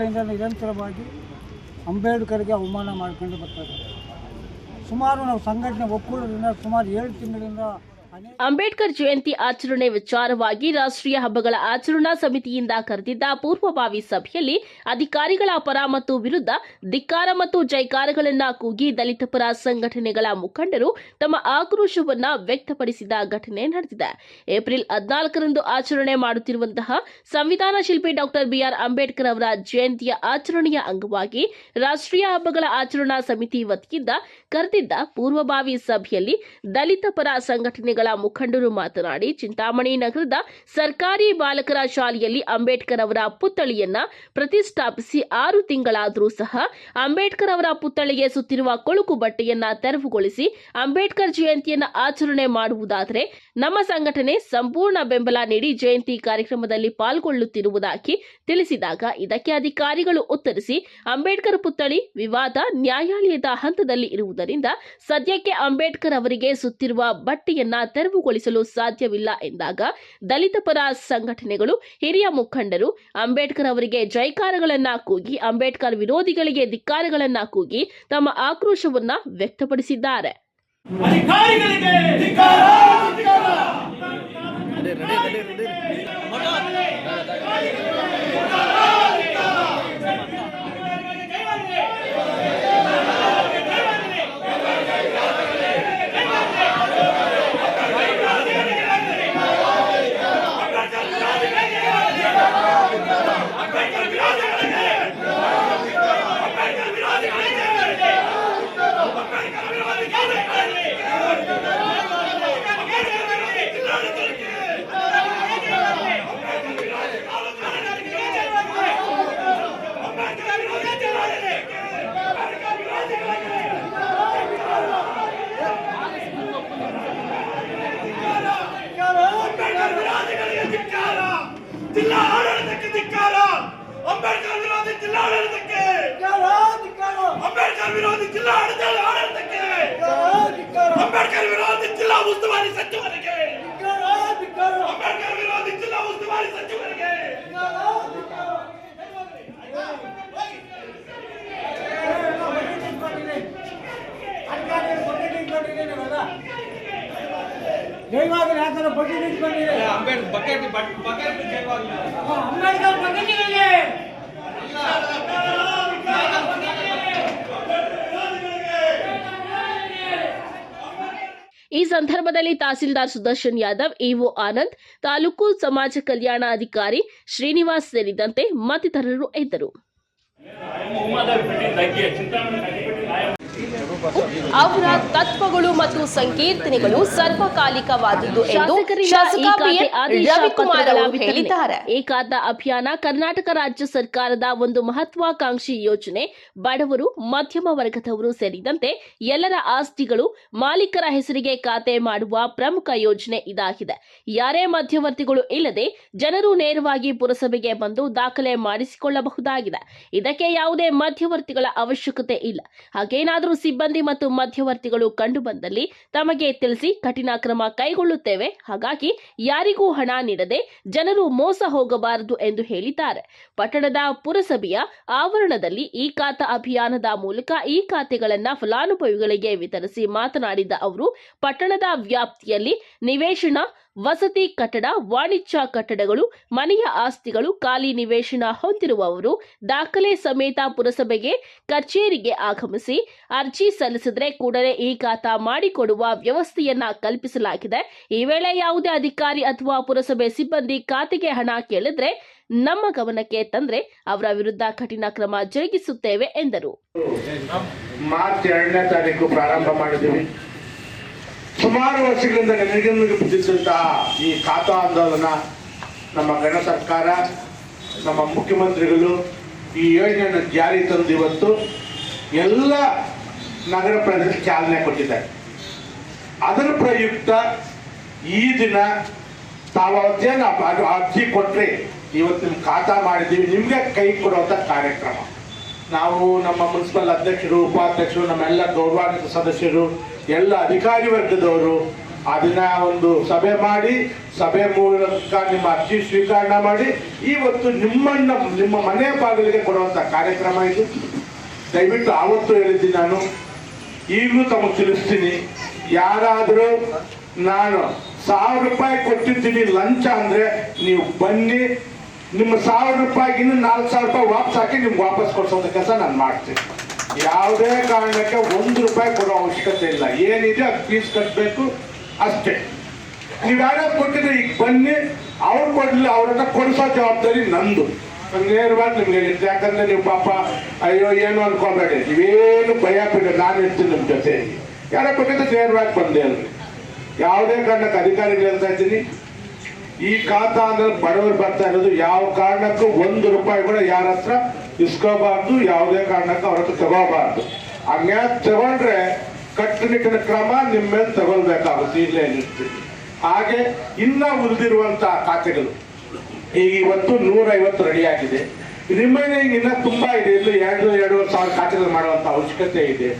ಏಳು ನಿರಂತರವಾಗಿ ಅಂಬೇಡ್ಕರ್ಗೆ ಅವಮಾನ ಮಾಡ್ಕೊಂಡು ಬರ್ತಾರೆ ಸುಮಾರು ನಾವು ಸಂಘಟನೆ ಒಕ್ಕೂಟದಿಂದ ಸುಮಾರು ಏಳು ತಿಂಗಳಿಂದ ಅಂಬೇಡ್ಕರ್ ಜಯಂತಿ ಆಚರಣೆ ವಿಚಾರವಾಗಿ ರಾಷ್ಟ್ರೀಯ ಹಬ್ಬಗಳ ಆಚರಣಾ ಸಮಿತಿಯಿಂದ ಕರೆದಿದ್ದ ಪೂರ್ವಭಾವಿ ಸಭೆಯಲ್ಲಿ ಅಧಿಕಾರಿಗಳ ಪರ ಮತ್ತು ವಿರುದ್ಧ ಧಿಕ್ಕಾರ ಮತ್ತು ಜೈಕಾರಗಳನ್ನು ಕೂಗಿ ದಲಿತ ಪರ ಸಂಘಟನೆಗಳ ಮುಖಂಡರು ತಮ್ಮ ಆಕ್ರೋಶವನ್ನ ವ್ಯಕ್ತಪಡಿಸಿದ ಘಟನೆ ನಡೆದಿದೆ. ಏಪ್ರಿಲ್ ಹದಿನಾಲ್ಕರಂದು ಆಚರಣೆ ಮಾಡುತ್ತಿರುವಂತಹ ಸಂವಿಧಾನ ಶಿಲ್ಪಿ ಡಾಕ್ಟರ್ ಬಿಆರ್ ಅಂಬೇಡ್ಕರ್ ಅವರ ಜಯಂತಿಯ ಆಚರಣೆಯ ಅಂಗವಾಗಿ ರಾಷ್ಟ್ರೀಯ ಹಬ್ಬಗಳ ಆಚರಣಾ ಸಮಿತಿ ವತಿಯಿಂದ ಕರೆದಿದ್ದ ಪೂರ್ವಭಾವಿ ಸಭೆಯಲ್ಲಿ ದಲಿತ ಪರ ಸಂಘಟನೆಗಳ ಮುಖಂಡರು ಮಾತನಾಡಿ, ಚಿಂತಾಮಣಿ ನಗರದ ಸರ್ಕಾರಿ ಬಾಲಕರ ಶಾಲೆಯಲ್ಲಿ ಅಂಬೇಡ್ಕರ್ ಅವರ ಪುತ್ಥಳಿಯನ್ನ ಪ್ರತಿಷ್ಠಾಪಿಸಿ ಆರು ತಿಂಗಳಾದರೂ ಸಹ ಅಂಬೇಡ್ಕರ್ ಅವರ ಪುತ್ಥಳಿಗೆ ಸುತ್ತಿರುವ ಕೊಳುಕು ಬಟ್ಟೆಯನ್ನ ತೆರವುಗೊಳಿಸಿ ಅಂಬೇಡ್ಕರ್ ಜಯಂತಿಯನ್ನ ಆಚರಣೆ ಮಾಡುವುದಾದರೆ ನಮ್ಮ ಸಂಘಟನೆ ಸಂಪೂರ್ಣ ಬೆಂಬಲ ನೀಡಿ ಜಯಂತಿ ಕಾರ್ಯಕ್ರಮದಲ್ಲಿ ಪಾಲ್ಗೊಳ್ಳುತ್ತಿರುವುದಾಗಿ ತಿಳಿಸಿದಾಗ ಇದಕ್ಕೆ ಅಧಿಕಾರಿಗಳು ಉತ್ತರಿಸಿ, ಅಂಬೇಡ್ಕರ್ ಪುತ್ಥಳಿ ವಿವಾದ ನ್ಯಾಯಾಲಯದ ಹಂತದಲ್ಲಿ ಇರುವುದರಿಂದ ಸದ್ಯಕ್ಕೆ ಅಂಬೇಡ್ಕರ್ ಅವರಿಗೆ ಸುತ್ತಿರುವ ಬಟ್ಟೆಯನ್ನ ತೆರವುಗೊಳಿಸಲು ಸಾಧ್ಯವಿಲ್ಲ ಎಂದಾಗ ದಲಿತ ಪರ ಸಂಘಟನೆಗಳು ಹಿರಿಯ ಮುಖಂಡರು ಅಂಬೇಡ್ಕರ್ ಅವರಿಗೆ ಜೈಕಾರಗಳನ್ನ ಕೂಗಿ ಅಂಬೇಡ್ಕರ್ ವಿರೋಧಿಗಳಿಗೆ ಧಿಕ್ಕಾರಗಳನ್ನ ಕೂಗಿ ತಮ್ಮ ಆಕ್ರೋಶವನ್ನ ವ್ಯಕ್ತಪಡಿಸಿದ್ದಾರೆ. ಅಧಿಕಾರಿಗಳಿಗೆ ಜಿಲ್ಲಾ ಆಡಳಿತಕ್ಕೆ ಧಿಕ್ಕಾರ. ಅಂಬೇಡ್ಕರ್ ವಿರೋಧಿ ಜಿಲ್ಲಾ ಆಡಳಿತಕ್ಕೆ ಅಂಬೇಡ್ಕರ್ ವಿರೋಧಿ ಜಿಲ್ಲಾ ಆಡಳಿತ ಆಡಳಿತಕ್ಕೆ. ಅಂಬೇಡ್ಕರ್ ವಿರೋಧಿ ಜಿಲ್ಲಾ ಉಸ್ತುವಾರಿ ಸಚಿವರಿಗೆ. ಅಂಬೇಡ್ಕರ್ ವಿರೋಧಿ ಜಿಲ್ಲಾ ಉಸ್ತುವಾರಿ ಸಚಿವರಿಗೆ. ಅಂಬೇಡ್ಕರ್ ಬಕೆಟ್ ಬಕೆಟ್ ಜಯವಾಗಲಿ. ಅಂಬೇಡ್ಕರ್ ಬಗ್ಗೆ ಈ ಸಂದರ್ಭದಲ್ಲಿ ತಹಸೀಲ್ದಾರ್ ಸುದರ್ಶನ್ ಯಾದವ್ ಇಒ ಆನಂದ್ ತಾಲೂಕು ಸಮಾಜ ಕಲ್ಯಾಣ ಅಧಿಕಾರಿ ಶ್ರೀನಿವಾಸ್ ಸೇರಿದಂತೆ ಮತ್ತಿತರರು ಇದ್ದರು. ಅವರ ತತ್ವಗಳು ಮತ್ತು ಸಂಕೀರ್ತನೆಗಳು ಸರ್ವಕಾಲಿಕವಾದದ್ದು ಎಂದು ಹೇಳಿದ್ದಾರೆ. ಏಕಾದ ಅಭಿಯಾನ ಕರ್ನಾಟಕ ರಾಜ್ಯ ಸರ್ಕಾರದ ಒಂದು ಮಹತ್ವಾಕಾಂಕ್ಷಿ ಯೋಜನೆ ಬಡವರು ಮಧ್ಯಮ ವರ್ಗದವರು ಸೇರಿದಂತೆ ಎಲ್ಲರ ಆಸ್ತಿಗಳು ಮಾಲೀಕರ ಹೆಸರಿಗೆ ಖಾತೆ ಮಾಡುವ ಪ್ರಮುಖ ಯೋಜನೆ ಇದಾಗಿದೆ. ಯಾರೇ ಮಧ್ಯವರ್ತಿಗಳು ಇಲ್ಲದೆ ಜನರು ನೇರವಾಗಿ ಪುರಸಭೆಗೆ ಬಂದು ದಾಖಲೆ ಮಾಡಿಸಿಕೊಳ್ಳಬಹುದಾಗಿದೆ. ಇದಕ್ಕೆ ಯಾವುದೇ ಮಧ್ಯವರ್ತಿಗಳ ಅವಶ್ಯಕತೆ ಇಲ್ಲ. ಹಾಗೇನಾದರೂ ಸಿಬ್ಬಂದಿ ಮತ್ತು ಮಧ್ಯವರ್ತಿಗಳು ಕಂಡು ಬಂದಲ್ಲಿ ತಮಗೆ ತಿಳಿಸಿ ಕಠಿಣ ಕ್ರಮ ಕೈಗೊಳ್ಳುತ್ತೇವೆ. ಹಾಗಾಗಿ ಯಾರಿಗೂ ಹಣ ನೀಡದೆ ಜನರು ಮೋಸ ಹೋಗಬಾರದು ಎಂದು ಹೇಳಿದ್ದಾರೆ. ಪಟ್ಟಣದ ಪುರಸಭೆಯ ಆವರಣದಲ್ಲಿ ಈ ಖಾತಾ ಅಭಿಯಾನದ ಮೂಲಕ ಈ ಖಾತೆಗಳನ್ನು ಫಲಾನುಭವಿಗಳಿಗೆ ವಿತರಿಸಿ ಮಾತನಾಡಿದ ಅವರು, ಪಟ್ಟಣದ ವ್ಯಾಪ್ತಿಯಲ್ಲಿ ನಿವೇಶನ ವಸತಿ ಕಟ್ಟಡ, ವಾಣಿಜ್ಯ ಕಟ್ಟಡಗಳು, ಮನೆಯ ಆಸ್ತಿಗಳು, ಖಾಲಿ ನಿವೇಶನ ಹೊಂದಿರುವವರು ದಾಖಲೆ ಸಮೇತ ಪುರಸಭೆಗೆ ಕಚೇರಿಗೆ ಆಗಮಿಸಿ ಅರ್ಜಿ ಸಲ್ಲಿಸಿದ್ರೆ ಕೂಡಲೇ ಈ ಖಾತಾ ಮಾಡಿಕೊಡುವ ವ್ಯವಸ್ಥೆಯನ್ನ ಕಲ್ಪಿಸಲಾಗಿದೆ. ಈ ವೇಳೆ ಯಾವುದೇ ಅಧಿಕಾರಿ ಅಥವಾ ಪುರಸಭೆ ಸಿಬ್ಬಂದಿ ಖಾತೆಗೆ ಹಣ ಕೇಳಿದ್ರೆ ನಮ್ಮ ಗಮನಕ್ಕೆ ತಂದ್ರೆ ಅವರ ವಿರುದ್ಧ ಕಠಿಣ ಕ್ರಮ ಜರುಗಿಸುತ್ತೇವೆ ಎಂದರು. ಮಾರ್ಚ್ ಎರಡನೇ ತಾರೀಕು ಪ್ರಾರಂಭ ಮಾಡಿದ್ದೀವಿ. ಸುಮಾರು ವರ್ಷಗಳಿಂದ ನೆನಗಿನಲ್ಲಿ ಬಿದ್ದಿದ್ದಂತಹ ಈ ಖಾತಾ ಆಂದೋಲನ, ನಮ್ಮ ಗಣ ಸರ್ಕಾರ, ನಮ್ಮ ಮುಖ್ಯಮಂತ್ರಿಗಳು ಈ ಯೋಜನೆಯನ್ನು ಜಾರಿ ತಂದು ಇವತ್ತು ಎಲ್ಲ ನಗರ ಪ್ರದೇಶಕ್ಕೆ ಚಾಲನೆ ಕೊಟ್ಟಿದ್ದಾರೆ. ಅದರ ಪ್ರಯುಕ್ತ ಈ ದಿನ ತಾವು ಅವತ್ತೇನು ಅದು ಅರ್ಜಿ ಕೊಟ್ಟರೆ ಇವತ್ತು ನಿಮ್ಗೆ ಖಾತಾ ಮಾಡಿದ್ದೀವಿ, ನಿಮಗೆ ಕೈ ಕೊಡುವಂಥ ಕಾರ್ಯಕ್ರಮ. ನಾವು ನಮ್ಮ ಮುನ್ಸಿಪಲ್ ಅಧ್ಯಕ್ಷರು, ಉಪಾಧ್ಯಕ್ಷರು, ನಮ್ಮೆಲ್ಲ ಗೌರವಾನ್ವಿತ ಸದಸ್ಯರು ಎಲ್ಲ ಅಧಿಕಾರಿ ವರ್ಗದವರು ಅದನ್ನ ಒಂದು ಸಭೆ ಮಾಡಿ, ಸಭೆ ಮೂಲಕ ನಿಮ್ಮ ಅರ್ಜಿ ಸ್ವೀಕರಣ ಮಾಡಿ ಇವತ್ತು ನಿಮ್ಮನ್ನ ನಿಮ್ಮ ಮನೆ ಬಾಗಿಲಿಗೆ ಕೊಡುವಂತ ಕಾರ್ಯಕ್ರಮ ಇದು. ದಯವಿಟ್ಟು ಆವತ್ತು ಹೇಳಿದ್ದೀನಿ ನಾನು. ಈಗಲೂ ತಮಗೆ ತಿಳಿಸ್ತೀನಿ. ಯಾರಾದರೂ ನಾನು ಸಾವಿರ ರೂಪಾಯಿ ಕೊಟ್ಟಿದ್ದೀನಿ ಲಂಚ ಅಂದ್ರೆ ನೀವು ಬನ್ನಿ. ನಿಮ್ಮ ಸಾವಿರ ರೂಪಾಯಿಗಿನ್ನ ನಾಲ್ಕು ಸಾವಿರ ರೂಪಾಯಿ ವಾಪಸ್ ಹಾಕಿ ನಿಮ್ಗೆ ವಾಪಸ್ ಕೊಡ್ಸೋದ ಕೆಲಸ ನಾನು ಮಾಡ್ತೀನಿ. ಯಾವುದೇ ಕಾರಣಕ್ಕೆ ಒಂದು ರೂಪಾಯಿ ಕೊಡೋ ಅವಶ್ಯಕತೆ ಇಲ್ಲ. ಏನಿದೆ ಅದು ಫೀಸ್ ಕಟ್ಟಬೇಕು ಅಷ್ಟೇ. ನೀವು ಯಾರೋ ಕೊಟ್ಟಿದ್ರೆ ಈಗ ಬನ್ನಿ, ಅವ್ರು ಕೊಡ್ಲಿ, ಅವ್ರ ಹತ್ರ ಕೊಡಿಸೋ ಜವಾಬ್ದಾರಿ ನಂದು. ನೇರವಾಗಿ ನಿಮ್ಗೆ ಹೇಳಿದ್ದೆ. ಯಾಕಂದ್ರೆ ನೀವು ಪಾಪ, ಅಯ್ಯೋ, ಏನು ಅನ್ಕೋಬೇಡಿ. ನೀವೇನು ಭಯ ಬಿಡ ನಾನು ಇರ್ತೀನಿ ನಿಮ್ಮ ಜೊತೆ. ಯಾರೋ ಕೊಟ್ಟಿದ್ರೆ ನೇರವಾಗಿ ಬಂದೆ ಅಲ್ರಿ ಯಾವುದೇ ಕಾರಣಕ್ಕೆ ಅಧಿಕಾರಿಗಳು ಹೇಳ್ತಾ ಇದ್ದೀನಿ. ಈ ಖಾತಾ ಅಂದ್ರೆ ಬಡವರು ಬರ್ತಾ ಇರೋದು. ಯಾವ ಕಾರಣಕ್ಕೂ ಒಂದು ರೂಪಾಯಿ ಕೂಡ ಯಾರ ಹತ್ರ ಇಸ್ಕೋಬಾರ್ದು ಯಾವುದೇ ಕಾರಣಕ್ಕೂ ಅವ್ರ ಹತ್ರ ತಗೋಬಾರ್ದು ಹಂಗೆ ತಗೊಂಡ್ರೆ ಕಟ್ಟುನಿಟ್ಟಿನ ಕ್ರಮ ನಿಮ್ಮ ಮೇಲೆ ತಗೊಳ್ಬೇಕಾಗುತ್ತೆ, ಇಲ್ಲೇ ನಿಲ್ತೀನಿ ಹಾಗೆ ಇನ್ನ ಉಳಿದಿರುವಂತ ಖಾತೆಗಳು. ಈಗ ಇವತ್ತು ನೂರೈವತ್ತು ರೆಡಿ ಆಗಿದೆ. ರಿಮೈನಿಂಗ್ ಇನ್ನ ತುಂಬಾ ಇದೆ. ಇಲ್ಲಿ ಎರಡು, ಎರಡೂವರೆ ಸಾವಿರ ಖಾತೆಗಳು ಮಾಡುವಂತ ಅವಶ್ಯಕತೆ ಇದೆ.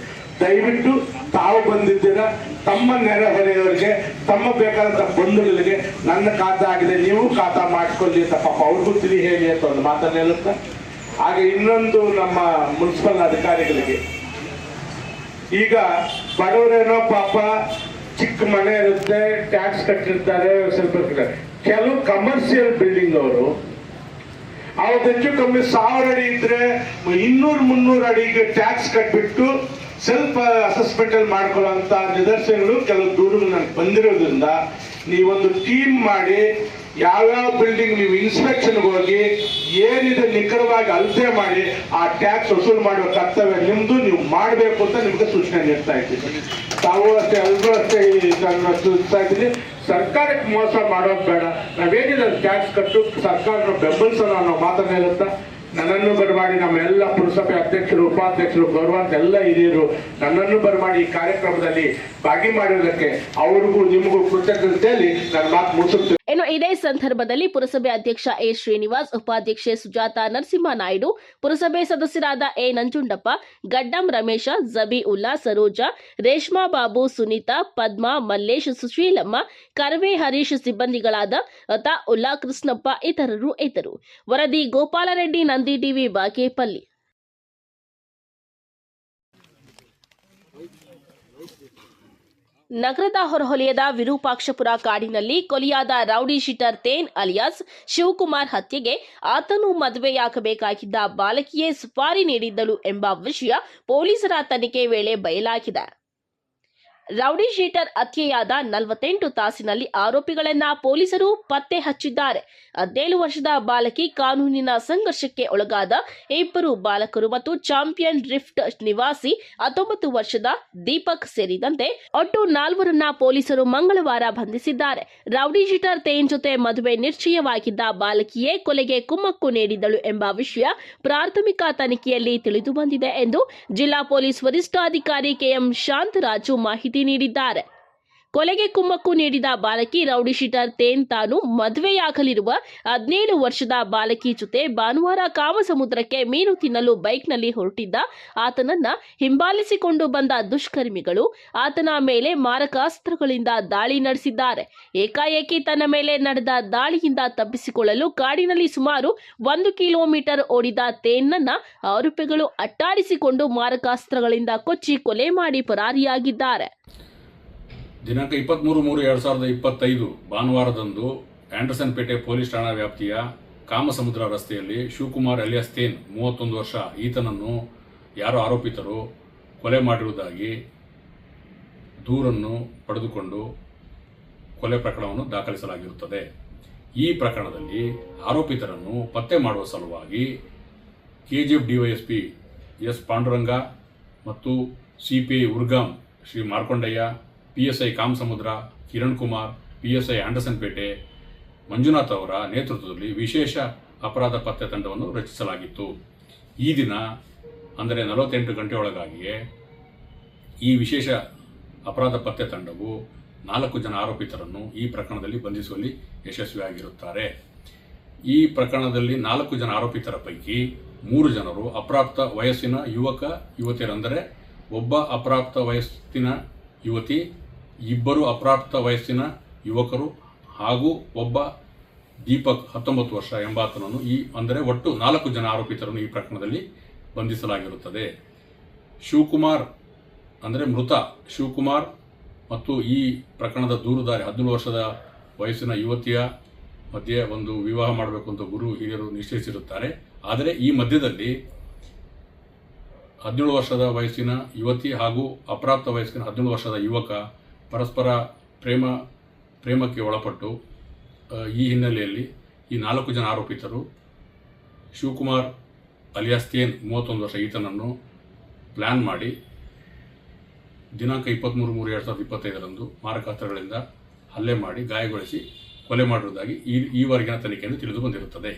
ದಯವಿಟ್ಟು ತಾವು ಬಂದಿದ್ದೀರ, ತಮ್ಮ ನೆರೆಹೊರೆಯವರಿಗೆ ತಮ್ಮ ಬೇಕಾದಂತ ಬಂಧುಗಳಿಗೆ ನನ್ನ ಖಾತೆ ಆಗಿದೆ, ನೀವು ಖಾತಾ ಮಾಡಿಕೊಳ್ಳಿ ಅಂತ ಪಾಪ ಅವ್ರಿಗೂ ತಿಳಿ ಹೇಳಿ ಅಂತ ಒಂದು ಮಾತನ್ನ ಹೇಳುತ್ತಾ? ಹಾಗೆ ಇನ್ನೊಂದು ನಮ್ಮ ಮುನ್ಸಿಪಲ್ ಅಧಿಕಾರಿಗಳಿಗೆ ಈಗ ಬಡವರೇನೋ ಪಾಪ, ಚಿಕ್ಕ ಮನೆ ಇರುತ್ತೆ ಟ್ಯಾಕ್ಸ್ ಕಟ್ಟಿರ್ತಾರೆ, ಸ್ವಲ್ಪ. ಕೆಲವು ಕಮರ್ಷಿಯಲ್ ಬಿಲ್ಡಿಂಗ್ ಅವರು ಅವತ್ತು ಕಮ್ಮಿ ಸಾವಿರ ಅಡಿ ಇದ್ರೆ, ಇನ್ನೂರು ಮುನ್ನೂರು ಅಡಿಗೆ ಟ್ಯಾಕ್ಸ್ ಕಟ್ಬಿಟ್ಟು ಸ್ವಲ್ಪ ಅಸೆಸ್ಮೆಂಟ್ ಅಲ್ಲಿ ಮಾಡ್ಕೊಳ್ಳೋ ನಿದರ್ಶನಗಳು ಕೆಲವು ದೂರಗಳು ನನಗೆ ಬಂದಿರೋದ್ರಿಂದ, ನೀವೊಂದು ಟೀಮ್ ಮಾಡಿ ಯಾವ್ಯಾವ ಬಿಲ್ಡಿಂಗ್ ನೀವು ಇನ್ಸ್ಪೆಕ್ಷನ್ ಹೋಗಿ ಏನಿದೆ ನಿಖರವಾಗಿ ಅಳತೆ ಮಾಡಿ ಆ ಟ್ಯಾಕ್ಸ್ ವಸೂಲ್ ಮಾಡುವ ಕರ್ತವ್ಯ ನಿಮ್ದು, ನೀವು ಮಾಡಬೇಕು ಅಂತ ನಿಮ್ಗೆ ಸೂಚನೆ ನೀಡ್ತಾ ಇದ್ದೀನಿ. ತಾವು ಅಷ್ಟೇ ಎಲ್ಲರೂ ಅಷ್ಟೇ ಸೂಚಿಸ್ತಾ ಇದ್ದೀನಿ. ಸರ್ಕಾರಕ್ಕೆ ಮೋಸ ಮಾಡೋದು ಬೇಡ. ನಾವೇನಿದೆ ಟ್ಯಾಕ್ಸ್ ಕಟ್ಟು, ಸರ್ಕಾರನ ಬೆಂಬಲಿಸೋಣ ಅನ್ನೋ ಮಾತನ್ನ ಹೇಳುತ್ತಾ? ನನ್ನನ್ನು ಬರಮಾಡಿ ನಮ್ಮ ಎಲ್ಲ ಪುರಸಭೆ ಅಧ್ಯಕ್ಷರು, ಉಪಾಧ್ಯಕ್ಷರು ಗೌರವಾಂತ ಎಲ್ಲ ಹಿರಿಯರು, ನನ್ನನ್ನು ಬರಮಾಡಿ ಈ ಕಾರ್ಯಕ್ರಮದಲ್ಲಿ ಭಾಗಿ ಮಾಡಿರೋದಕ್ಕೆ ಅವ್ರಿಗೂ ನಿಮಗೂ ಕೃತಜ್ಞತೆಯಲ್ಲಿ ನನ್ನ ಮಾತು ಮುಗಿಸುತ್ತೇನೆ ಇನ್ನು ಇದೇ ಸಂದರ್ಭದಲ್ಲಿ ಪುರಸಭೆ ಅಧ್ಯಕ್ಷ ಎ ಶ್ರೀನಿವಾಸ್, ಉಪಾಧ್ಯಕ್ಷೆ ಸುಜಾತ ನರಸಿಂಹನಾಯ್ಡು, ಪುರಸಭೆ ಸದಸ್ಯರಾದ ಎ ನಂಜುಂಡಪ್ಪ, ಗಡ್ಡಂ ರಮೇಶ, ಜಬಿ ಉಲ್ಲಾ, ಸರೋಜಾ, ರೇಷ್ಮಾ ಬಾಬು, ಸುನೀತಾ, ಪದ್ಮಾ, ಮಲ್ಲೇಶ್, ಸುಶೀಲಮ್ಮ, ಕರವೇ ಹರೀಶ್ ಸಿಬ್ಬಂದಿಗಳಾದ ಅತಾ ಉಲ್ಲಾ ಕೃಷ್ಣಪ್ಪ ಇತರರು ಇದ್ದರು. ವರದಿ ಗೋಪಾಲರೆಡ್ಡಿ, ನಂದಿ ಟಿವಿ, ಬಾಗೇಪಲ್ಲಿ. ನಗರದ ಹೊರವಲಯದ ವಿರೂಪಾಕ್ಷಪುರ ಕಾಡಿನಲ್ಲಿ ಕೊಲಿಯಾದ ರೌಡಿ ಶೀಟರ್ ತೇನ್ ಅಲಿಯಾಸ್ ಶಿವಕುಮಾರ್ ಹತ್ಯೆಗೆ ಆತನು ಮದುವೆಯಾಗಬೇಕಾಗಿದ್ದ ಬಾಲಕಿಯೇ ಸುಪಾರಿ ನೀಡಿದ್ದಳು ಎಂಬ ವಿಷಯ ಪೊಲೀಸರ ತನಿಖೆ ವೇಳೆ ಬಯಲಾಗಿದೆ. ರೌಡಿ ಶೀಟರ್ ಹತ್ಯೆಯಾದ ನಲವತ್ತೆಂಟು ತಾಸಿನಲ್ಲಿ ಆರೋಪಿಗಳನ್ನ ಪೊಲೀಸರು ಪತ್ತೆ ಹಚ್ಚಿದ್ದಾರೆ. ಹದಿನೇಳು ವರ್ಷದ ಬಾಲಕಿ ಕಾನೂನಿನ ಸಂಘರ್ಷಕ್ಕೆ ಒಳಗಾದ ಇಬ್ಬರು ಬಾಲಕರು ಮತ್ತು ಚಾಂಪಿಯನ್ ಡ್ರಿಫ್ಟ್ ನಿವಾಸಿ ಹತ್ತೊಂಬತ್ತು ವರ್ಷದ ದೀಪಕ್ ಸೇರಿದಂತೆ ಒಟ್ಟು ನಾಲ್ವರನ್ನ ಪೊಲೀಸರು ಮಂಗಳವಾರ ಬಂಧಿಸಿದ್ದಾರೆ. ರೌಡಿ ಶೀಟರ್ ತೇನ್ ಜೊತೆ ಮದುವೆ ನಿಶ್ಚಯವಾಗಿದ್ದ ಬಾಲಕಿಯೇ ಕೊಲೆಗೆ ಕುಮ್ಮಕ್ಕು ನೀಡಿದ್ದಳು ಎಂಬ ವಿಷಯ ಪ್ರಾಥಮಿಕ ತನಿಖೆಯಲ್ಲಿ ತಿಳಿದು ಬಂದಿದೆ ಎಂದು ಜಿಲ್ಲಾ ಪೊಲೀಸ್ ವರಿಷ್ಠಾಧಿಕಾರಿ ಕೆಎಂ ಶಾಂತರಾಜು ಮಾಹಿತಿ ನೀಡಿದ್ದಾರೆ. ಕೊಲೆಗೆ ಕುಮ್ಮಕ್ಕು ನೀಡಿದ ಬಾಲಕಿ ರೌಡಿ ಶೀಟರ್ ತೇನ್ ತಾನು ಮದುವೆಯಾಗಲಿರುವ ಹದಿನೇಳು ವರ್ಷದ ಬಾಲಕಿ ಜೊತೆ ಭಾನುವಾರ ಕಾಮಸಮುದ್ರಕ್ಕೆ ಮೀನು ತಿನ್ನಲು ಬೈಕ್ನಲ್ಲಿ ಹೊರಟಿದ್ದ ಆತನನ್ನ ಹಿಂಬಾಲಿಸಿಕೊಂಡು ಬಂದ ದುಷ್ಕರ್ಮಿಗಳು ಆತನ ಮೇಲೆ ಮಾರಕಾಸ್ತ್ರಗಳಿಂದ ದಾಳಿ ನಡೆಸಿದ್ದಾರೆ. ಏಕಾಏಕಿ ತನ್ನ ಮೇಲೆ ನಡೆದ ದಾಳಿಯಿಂದ ತಪ್ಪಿಸಿಕೊಳ್ಳಲು ಕಾಡಿನಲ್ಲಿ ಸುಮಾರು ಒಂದು ಕಿಲೋಮೀಟರ್ ಓಡಿದ ತೇನ್ನನ್ನ ಆರೋಪಿಗಳು ಅಟ್ಟಾಡಿಸಿಕೊಂಡು ಮಾರಕಾಸ್ತ್ರಗಳಿಂದ ಕೊಚ್ಚಿ ಕೊಲೆ ಮಾಡಿ ಪರಾರಿಯಾಗಿದ್ದಾರೆ. ದಿನಾಂಕ ಇಪ್ಪತ್ತ್ಮೂರು ಮೂರು ಎರಡು ಸಾವಿರದ ಇಪ್ಪತ್ತೈದು ಭಾನುವಾರದಂದು ಆಂಡರ್ಸನ್ ಪೇಟೆ ಪೊಲೀಸ್ ಠಾಣಾ ವ್ಯಾಪ್ತಿಯ ಕಾಮಸಮುದ್ರ ರಸ್ತೆಯಲ್ಲಿ ಶಿವಕುಮಾರ್ ಅಲಿಯಾಸ್ ತೇನ್, ಮೂವತ್ತೊಂದು ವರ್ಷ, ಈತನನ್ನು ಯಾರು ಆರೋಪಿತರು ಕೊಲೆ ಮಾಡಿರುವುದಾಗಿ ದೂರನ್ನು ಪಡೆದುಕೊಂಡು ಕೊಲೆ ಪ್ರಕರಣವನ್ನು ದಾಖಲಿಸಲಾಗಿರುತ್ತದೆ. ಈ ಪ್ರಕರಣದಲ್ಲಿ ಆರೋಪಿತರನ್ನು ಪತ್ತೆ ಮಾಡುವ ಸಲುವಾಗಿ ಕೆಜಿಎಫ್ ಡಿವೈಎಸ್ಪಿ ಎಸ್ ಪಾಂಡುರಂಗ ಮತ್ತು CPI Urgaum Shri Markondaiah PSI Kamasamudra, Kiran Kumar PSI Anderson Pete, Manjunath ಅವರ ನೇತೃತ್ವದಲ್ಲಿ ವಿಶೇಷ ಅಪರಾಧ ಪತ್ತೆ ತಂಡವನ್ನು ರಚಿಸಲಾಗಿತ್ತು. ಈ ದಿನ, ಅಂದರೆ ನಲವತ್ತೆಂಟು ಗಂಟೆಯೊಳಗಾಗಿಯೇ, ಈ ವಿಶೇಷ ಅಪರಾಧ ಪತ್ತೆ ತಂಡವು ನಾಲ್ಕು ಜನ ಆರೋಪಿತರನ್ನು ಈ ಪ್ರಕರಣದಲ್ಲಿ ಬಂಧಿಸುವಲ್ಲಿ ಯಶಸ್ವಿಯಾಗಿರುತ್ತಾರೆ. ಈ ಪ್ರಕರಣದಲ್ಲಿ ನಾಲ್ಕು ಜನ ಆರೋಪಿತರ ಪೈಕಿ ಮೂರು ಜನರು ಅಪ್ರಾಪ್ತ ವಯಸ್ಸಿನ ಯುವಕ, ಯುವತಿಯರಂದರೆ ಒಬ್ಬ ಅಪ್ರಾಪ್ತ ವಯಸ್ಸಿನ ಯುವತಿ ಇಬ್ಬರು ಅಪ್ರಾಪ್ತ ವಯಸ್ಸಿನ ಯುವಕರು ಹಾಗೂ ಒಬ್ಬ ದೀಪಕ್ ಹತ್ತೊಂಬತ್ತು ವರ್ಷ ಎಂಬಾತನನ್ನು ಈ, ಅಂದರೆ ಒಟ್ಟು ನಾಲ್ಕು ಜನ ಆರೋಪಿತರನ್ನು ಈ ಪ್ರಕರಣದಲ್ಲಿ ಬಂಧಿಸಲಾಗಿರುತ್ತದೆ. ಶಿವಕುಮಾರ್, ಅಂದರೆ ಮೃತ ಶಿವಕುಮಾರ್ ಮತ್ತು ಈ ಪ್ರಕರಣದ ದೂರುದಾರಿ ಹದಿನೇಳು ವರ್ಷದ ವಯಸ್ಸಿನ ಯುವತಿಯ ಮಧ್ಯೆ ಒಂದು ವಿವಾಹ ಮಾಡಬೇಕು ಅಂತ ಗುರು ಹಿರಿಯರು ನಿಶ್ಚಯಿಸಿರುತ್ತಾರೆ. ಆದರೆ ಈ ಮಧ್ಯದಲ್ಲಿ ಹದಿನೇಳು ವರ್ಷದ ವಯಸ್ಸಿನ ಯುವತಿ ಹಾಗೂ ಅಪ್ರಾಪ್ತ ವಯಸ್ಸಿನ ಹದಿನೇಳು ವರ್ಷದ ಯುವಕ ಪರಸ್ಪರ ಪ್ರೇಮ, ಪ್ರೇಮಕ್ಕೆ ಒಳಪಟ್ಟು ಈ ಹಿನ್ನೆಲೆಯಲ್ಲಿ ಈ ನಾಲ್ಕು ಜನ ಆರೋಪಿತರು, ಶಿವಕುಮಾರ್ ಅಲಿಯಾಸ್ತೇನ್ ಮೂವತ್ತೊಂದು ವರ್ಷ ಈತನನ್ನು ಪ್ಲ್ಯಾನ್ ಮಾಡಿ ದಿನಾಂಕ ಇಪ್ಪತ್ತ್ಮೂರು ಮೂರು ಎರಡು ಸಾವಿರದ ಇಪ್ಪತ್ತೈದರಂದು ಮಾರಕಾಸ್ತ್ರಗಳಿಂದ ಹಲ್ಲೆ ಮಾಡಿ ಗಾಯಗೊಳಿಸಿ ಕೊಲೆ ಮಾಡಿರುವುದಾಗಿ ಈ ಈವರೆಗಿನ ತನಿಖೆಯನ್ನು ತಿಳಿದು ಬಂದಿರುತ್ತದೆ.